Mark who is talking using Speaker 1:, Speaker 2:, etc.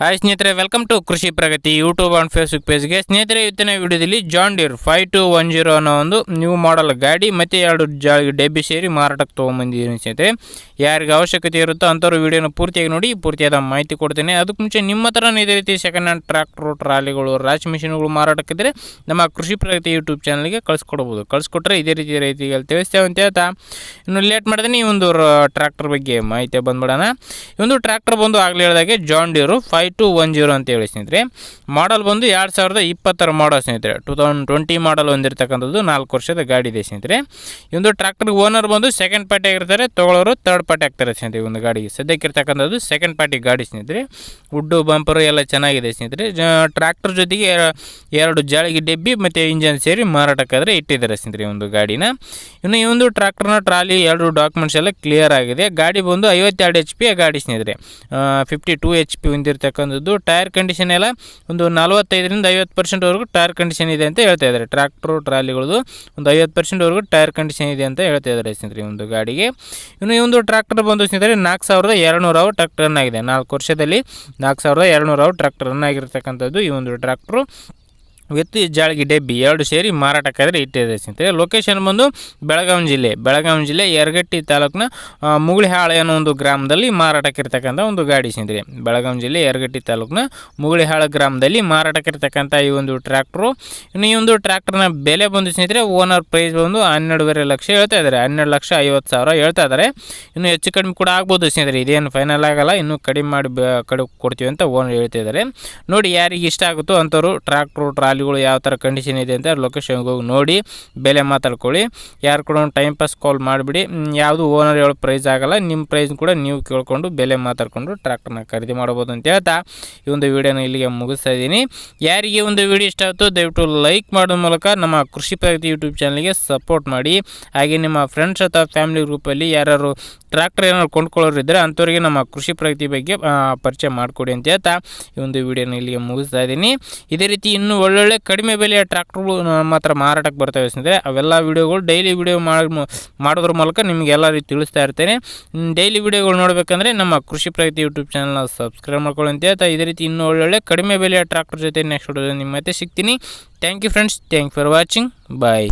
Speaker 1: Hi ಸ್ನೇಹಿತರೆ welcome to Krishi Pragati YouTube and Facebook ಪೇಜ್ಗೆ ಸ್ನೇಹಿತರೆ, ಇವತ್ತಿನ ವಿಡಿಯೋದಲ್ಲಿ John Deere five two one zero ಅನ್ನೋ ಒಂದು ನ್ಯೂ ಮಾಡೆಲ್ ಗಾಡಿ ಮತ್ತು ಎರಡು ಜಾ ಡೆಬ್ಬಿ ಸೇರಿ ಮಾರಾಟಕ್ಕೆ ತೊಗೊಂಬಂದಿದ್ದೀನಿ ಸ್ನೇಹಿತರೆ. ಯಾರಿಗೆ ಅವಶ್ಯಕತೆ ಇರುತ್ತೋ ಅಂಥವ್ರು ವಿಡಿಯೋನ ಪೂರ್ತಿಯಾಗಿ ನೋಡಿ, ಪೂರ್ತಿಯಾದ ಮಾಹಿತಿ ಕೊಡ್ತೇನೆ. ಅದಕ್ಕೆ ಮುಂಚೆ ನಿಮ್ಮ ಹತ್ರ ಇದೇ ರೀತಿ ಸೆಕೆಂಡ್ ಹ್ಯಾಂಡ್ ಟ್ರ್ಯಾಕ್ಟ್ರು ಟ್ರಾಲಿಗಳು ರಾಶಿ ಮಿಷಿನ್ಗಳು ಮಾರಾಟಕ್ಕಿದ್ರೆ ನಮ್ಮ ಕೃಷಿ ಪ್ರಗತಿ ಯೂಟ್ಯೂಬ್ ಚಾನಲ್ಗೆ ಕಳಿಸ್ಕೊಡ್ಬೋದು. ಕಳಿಸ್ಕೊಟ್ರೆ ಇದೇ ರೀತಿ ರೈತಿಗೆ ತಿಳಿಸ್ತೇವೆ ಅಂತ ಹೇಳ್ತಾ, ಇನ್ನು ಲೇಟ್ ಮಾಡಿದ್ರೆ ಈ ಒಂದು ಟ್ರ್ಯಾಕ್ಟರ್ ಬಗ್ಗೆ ಮಾಹಿತಿ ಬಂದ್ಬಿಡೋಣ. ಈ ಒಂದು ಟ್ರ್ಯಾಕ್ಟರ್ ಬಂದು ಆಗಲಿ ಹೇಳಿದಾಗೆ John Deere five two one zero ಅಂತ ಹೇಳಿ ಸ್ನೇಹಿತರೆ. ಮಾಡಲ್ ಬಂದು ಎರಡು ಸಾವಿರದ ಇಪ್ಪತ್ತರ ಮಾಡಲ್ ಸ್ನೇಹಿತರೆ. ಟೂ ತೌಸಂಡ್ ಟ್ವೆಂಟಿ ಮಾಡಲ್ ಹೊಂದಿರತಕ್ಕಂಥದ್ದು ನಾಲ್ಕು ವರ್ಷದ ಗಾಡಿ ಇದೆ ಸ್ನೇಹಿತರೆ. ಇಂದು ಟ್ರ್ಯಾಕ್ಟರ್ ಓನರ್ ಬಂದು ಸೆಕೆಂಡ್ ಪಾರ್ಟಿ ಆಗಿರ್ತಾರೆ ತೊಗೊಳೋರು ಥರ್ಡ್ ಪಾರ್ಟಿ ಆಗ್ತಾರೆ ಸ್ನೇಹಿತರೆ ಒಂದು ಗಾಡಿಗೆ. ಸದ್ಯಕ್ಕಿರ್ತಕ್ಕಂಥದ್ದು ಸೆಕೆಂಡ್ ಪಾರ್ಟಿ ಗಾಡಿ ಸ್ನೇಹಿತರೆ. ಉಡ್ಡು ಬಂಪರು ಎಲ್ಲ ಚೆನ್ನಾಗಿದೆ ಸ್ನೇಹಿತರೆ. ಟ್ರ್ಯಾಕ್ಟರ್ ಜೊತೆಗೆ ಎರಡು ಜಾಳಿಗೆ ಡೆಬ್ಬಿ ಮತ್ತು ಇಂಜನ್ ಸೇರಿ ಮಾರಾಟಕ್ಕಾದರೆ ಇಟ್ಟಿದ್ದಾರೆ ಸ್ನೇಹಿತರೆ ಈ ಒಂದು ಗಾಡಿನ. ಇನ್ನು ಈ ಒಂದು ಟ್ರ್ಯಾಕ್ಟರ್ನ ಟ್ರಾಲಿ, ಎರಡು ಡಾಕ್ಯುಮೆಂಟ್ಸ್ ಎಲ್ಲ ಕ್ಲಿಯರ್ ಆಗಿದೆ. ಗಾಡಿ ಬಂದು ಐವತ್ತೆರಡು ಎಚ್ ಪಿ ಗಾಡಿ ಸ್ನೇಹಿತರೆ. ಫಿಫ್ಟಿ ಟೂ ಎಚ್ ಪಿ ಹೊಂದಿರತಕ್ಕಂಥದ್ದು ಟೈರ್ ಕಂಡೀಷನ್ ಎಲ್ಲ ಒಂದು ನಲವತ್ತೈದರಿಂದ ಐವತ್ತು ಪರ್ಸೆಂಟ್ವರೆಗೂ ಟೈರ್ ಕಂಡೀಷನ್ ಇದೆ ಅಂತ ಹೇಳ್ತಾ ಇದ್ದಾರೆ. ಟ್ರ್ಯಾಕ್ಟ್ರು ಟ್ರಾಲಿಗಳದು ಒಂದು ಐವತ್ತು ಪರ್ಸೆಂಟ್ವರೆಗೂ ಟೈರ್ ಕಂಡೀಷನ್ ಇದೆ ಅಂತ ಹೇಳ್ತಾ ಇದ್ದಾರೆ ಸ್ನೇಹಿತರೆ ಒಂದು ಗಾಡಿಗೆ. ಇನ್ನು ಈ ಒಂದು ಟ್ರ್ಯಾಕ್ಟರ್ ಬಂದು ಸ್ನೇಹಿತರೆ ನಾಲ್ಕು ಸಾವಿರದ ಎರಡುನೂರು ಅವರ್ ಟ್ರ್ಯಾಕ್ಟರ್ ಆಗಿದೆ ನಾಲ್ಕು ವರ್ಷದಲ್ಲಿ ನಾಲ್ಕು ಸಾವಿರದ ಎರಡುನೂರು ಅವರ್ ಟ್ರ್ಯಾಕ್ಟರ್ ಈ ಒಂದು ಟ್ರ್ಯಾಕ್ಟ್ರು ವಿತ್ ಜಾಳಗಿ ಡೆಬ್ಬಿ ಎರಡು ಸೇರಿ ಮಾರಾಟಕ್ಕಾದರೆ ಇಟ್ಟಿದೆ ಸ್ನೇಹಿತರೆ. ಲೊಕೇಶನ್ ಬಂದು ಬೆಳಗಾವಿ ಜಿಲ್ಲೆ. ಬೆಳಗಾವಿ ಜಿಲ್ಲೆ ಯರಗಟ್ಟಿ ತಾಲೂಕಿನ ಮುಗುಳಿಹಾಳ ಅನ್ನೋ ಒಂದು ಗ್ರಾಮದಲ್ಲಿ ಮಾರಾಟಕ್ಕಿರ್ತಕ್ಕಂಥ ಒಂದು ಗಾಡಿ ಸ್ನೇಹಿತರೆ. ಬೆಳಗಾವಿ ಜಿಲ್ಲೆ ಯರಗಟ್ಟಿ ತಾಲೂಕಿನ ಮುಗುಳಿಹಾಳ ಗ್ರಾಮದಲ್ಲಿ ಮಾರಾಟಕ್ಕಿರ್ತಕ್ಕಂಥ ಈ ಒಂದು ಟ್ರ್ಯಾಕ್ಟ್ರು. ಇನ್ನು ಈ ಒಂದು ಟ್ರ್ಯಾಕ್ಟರ್ನ ಬೆಲೆ ಬಂದು ಸ್ನೇಹಿತರೆ ಓನರ್ ಪ್ರೈಸ್ ಬಂದು ಹನ್ನೆರಡುವರೆ ಲಕ್ಷ ಹೇಳ್ತಾ ಇದ್ದಾರೆ. ಹನ್ನೆರಡು ಲಕ್ಷ ಐವತ್ತು ಸಾವಿರ ಹೇಳ್ತಾ ಇದ್ದಾರೆ. ಇನ್ನು ಹೆಚ್ಚು ಕಡಿಮೆ ಕೂಡ ಆಗ್ಬೋದು ಸ್ನೇಹಿತರೆ. ಇದೇನು ಫೈನಲ್ ಆಗಲ್ಲ. ಇನ್ನೂ ಕಡಿಮೆ ಮಾಡಿ ಕಡೆ ಕೊಡ್ತೀವಿ ಅಂತ ಓನರ್ ಹೇಳ್ತಾ ಇದ್ದಾರೆ. ನೋಡಿ ಯಾರಿಗೆ ಇಷ್ಟ ಆಗುತ್ತೋ ಅಂಥವ್ರು ಟ್ರ್ಯಾಕ್ಟ್ರು ಟ್ರಾಲಿಗಳು ಯಾವ ಥರ ಕಂಡೀಷನ್ ಇದೆ ಅಂತ ಲೊಕೇಶನ್ಗೆ ಹೋಗಿ ನೋಡಿ, ಬೆಲೆ ಮಾತಾಡ್ಕೊಳ್ಳಿ. ಯಾರು ಕೂಡ ಟೈಮ್ ಪಾಸ್ ಕಾಲ್ ಮಾಡಿಬಿಡಿ. ಯಾವುದು ಓನರ್ ಹೇಳೋ ಪ್ರೈಸ್ ಆಗಲ್ಲ ನಿಮ್ಮ ಪ್ರೈಸ್ ಕೂಡ ನೀವು ಕೇಳಿಕೊಂಡು ಬೆಲೆ ಮಾತಾಡ್ಕೊಂಡು ಟ್ರ್ಯಾಕ್ಟರ್ನ ಖರೀದಿ ಮಾಡ್ಬೋದು ಅಂತ ಹೇಳ್ತಾ ಈ ಒಂದು ವಿಡಿಯೋನ ಇಲ್ಲಿಗೆ ಮುಗಿಸ್ತಾ ಇದ್ದೀನಿ. ಯಾರಿಗೆ ಒಂದು ವಿಡಿಯೋ ಇಷ್ಟ ಆಯಿತು ದಯವಿಟ್ಟು ಲೈಕ್ ಮಾಡೋ ಮೂಲಕ ನಮ್ಮ ಕೃಷಿ ಪ್ರಗತಿ ಯೂಟ್ಯೂಬ್ ಚಾನಲ್ಗೆ ಸಪೋರ್ಟ್ ಮಾಡಿ. ಹಾಗೆ ನಿಮ್ಮ ಫ್ರೆಂಡ್ಸ್ ಅಥವಾ ಫ್ಯಾಮಿಲಿ ಗ್ರೂಪಲ್ಲಿ ಯಾರು ಟ್ರ್ಯಾಕ್ಟರ್ ಏನಾದ್ರು ಕೊಂಡ್ಕೊಳ್ಳೋರು ಇದ್ದರೆ ಅಂಥವ್ರಿಗೆ ನಮ್ಮ ಕೃಷಿ ಪ್ರಗತಿ ಬಗ್ಗೆ ಪರಿಚಯ ಮಾಡಿಕೊಡಿ ಅಂತ ಹೇಳ್ತಾ ಈ ಒಂದು ವಿಡಿಯೋನ ಇಲ್ಲಿಗೆ ಮುಗಿಸ್ತಾ ಇದ್ದೀನಿ. ಇದೇ ರೀತಿ ಇನ್ನೂ ಒಳ್ಳೊಳ್ಳೆ ಕಡಿಮೆ ಬೆಲೆಯ ಟ್ರ್ಯಾಕ್ಟ್ರುಗಳು ನಮ್ಮ ಹತ್ರ ಮಾರಾಟಕ್ಕೆ ಬರ್ತವೆ ಸ್ನೇಹಿತರೆ. ಅವೆಲ್ಲ ವೀಡಿಯೋಗಳು ಡೈಲಿ ವಿಡಿಯೋ ಮಾಡಿ ಮಾಡೋದ್ರ ಮೂಲಕ ನಿಮಗೆ ಎಲ್ಲ ರೀತಿ ತಿಳಿಸ್ತಾ ಇರ್ತೇನೆ. ಡೈಲಿ ವಿಡಿಯೋಗಳು ನೋಡಬೇಕಂದ್ರೆ ನಮ್ಮ ಕೃಷಿ ಪ್ರಗತಿ ಯೂಟ್ಯೂಬ್ ಚಾನಲ್ನ ಸಬ್ಸ್ಕ್ರೈಬ್ ಮಾಡ್ಕೊಳ್ಳಿ ಅಂತ ಹೇಳ್ತಾ ಇದೇ ರೀತಿ ಇನ್ನೂ ಒಳ್ಳೊಳ್ಳೆ ಕಡಿಮೆ ಬೆಲೆಯ ಟ್ರ್ಯಾಕ್ಟರ್ ಜೊತೆ ನೆಕ್ಸ್ಟ್ ನಿಮ್ಮ ಮತ್ತೆ ಸಿಗ್ತೀನಿ. Thank you friends thank for watching bye